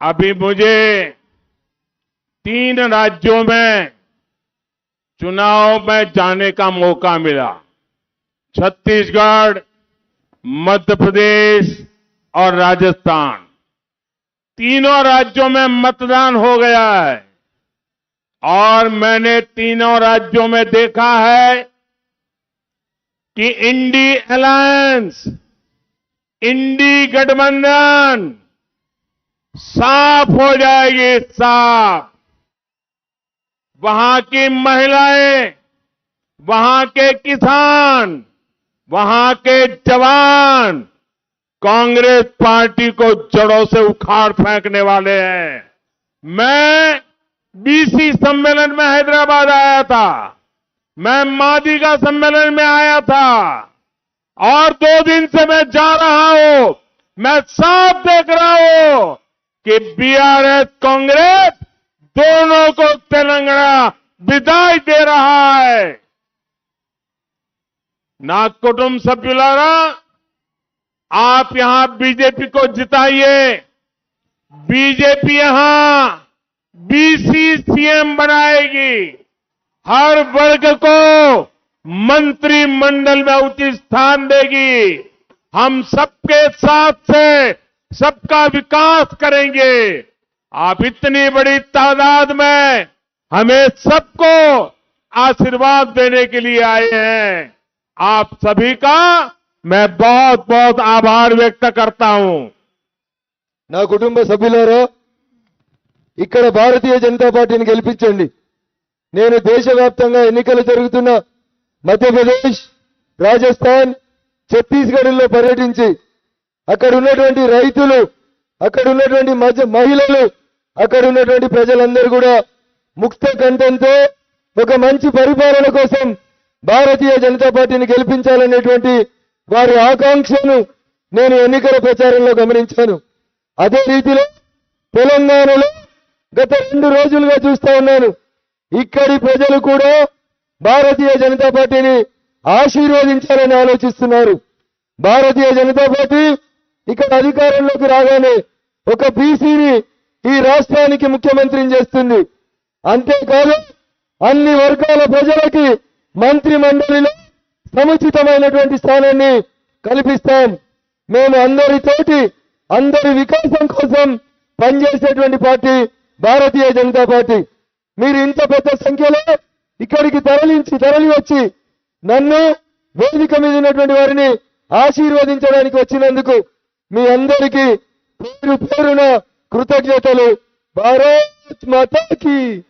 अभी मुझे तीन राज्यों में चुनाव में जाने का मौका मिला। छत्तीसगढ़, मध्य प्रदेश और राजस्थान। तीनों राज्यों में मतदान हो गया है और मैंने तीनों राज्यों में देखा है कि इंडी अलायंस, इंडी गठबंधन साफ़ हो जाएगी, साफ़। वहाँ की महिलाएँ, वहाँ के किसान, वहाँ के जवान कांग्रेस पार्टी को जड़ों से उखाड़ फेंकने वाले हैं। मैं बीसी सम्मेलन में हैदराबाद आया था। मैं मादिगा सम्मेलन में आया था। और दो दिन से मैं जा रहा हूँ। मैं साफ़ देख रहा हूँ। कि बीआरएस कांग्रेस दोनों को तेलंगाना विदाई दे रहा है। नागकुटुम कुटुंब सभ्युलारा, आप यहाँ बीजेपी को जिताइए। बीजेपी यहाँ बीसी सीएम बनाएगी। हर वर्ग को मंत्रिमंडल में उचित स्थान देगी। हम सबके साथ से सबका विकास करेंगे आप इतनी बड़ी तादाद में हमें सबको आशीर्वाद देने के लिए आए हैं आप सभी का मैं बहुत बहुत आभार व्यक्त करता हूं నా కుటుంబ సభ్యులారా ఇక్కడ భారతీయ జనతా పార్టీని గెలిపించండి నేను దేశవ్యాప్తంగా ఎన్నికలు జరుగుతున్న మధ్యప్రదేశ్ రాజస్థాన్ ఛత్తీస్గఢ్లో పర్యటించి అక్కడ ఉన్నటువంటి రైతులు అక్కడ ఉన్నటువంటి మధ్య మహిళలు అక్కడ ఉన్నటువంటి ప్రజలందరూ కూడా ముక్త కంఠంతో ఒక మంచి పరిపాలన కోసం భారతీయ జనతా పార్టీని గెలిపించాలనేటువంటి వారి ఆకాంక్షను నేను ఎన్నికల ప్రచారంలో గమనించాను. అదే రీతిలో తెలంగాణలో గత రెండు రోజులుగా చూస్తా ఉన్నాను. ఇక్కడి ప్రజలు కూడా భారతీయ జనతా పార్టీని ఆశీర్వదించాలని ఆలోచిస్తున్నారు. భారతీయ జనతా పార్టీ ఇక్కడ అధికారంలోకి రాగానే ఒక బీసీని ఈ రాష్ట్రానికి ముఖ్యమంత్రిని చేస్తుంది. అంతేకాదు అన్ని వర్గాల ప్రజలకి మంత్రి మండలిలో సముచితమైనటువంటి స్థానాన్ని కల్పిస్తాం. మేము అందరితోటి అందరి వికాసం కోసం పనిచేసేటువంటి పార్టీ భారతీయ జనతా పార్టీ. మీరు ఇంత పెద్ద సంఖ్యలో ఇక్కడికి తరలించి తరలి వచ్చి నన్ను వేదిక మీద ఉన్నటువంటి వారిని ఆశీర్వదించడానికి వచ్చినందుకు మీ అందరికీ పేరు పేరున కృతజ్ఞతలు. భారత్ మాతాకి.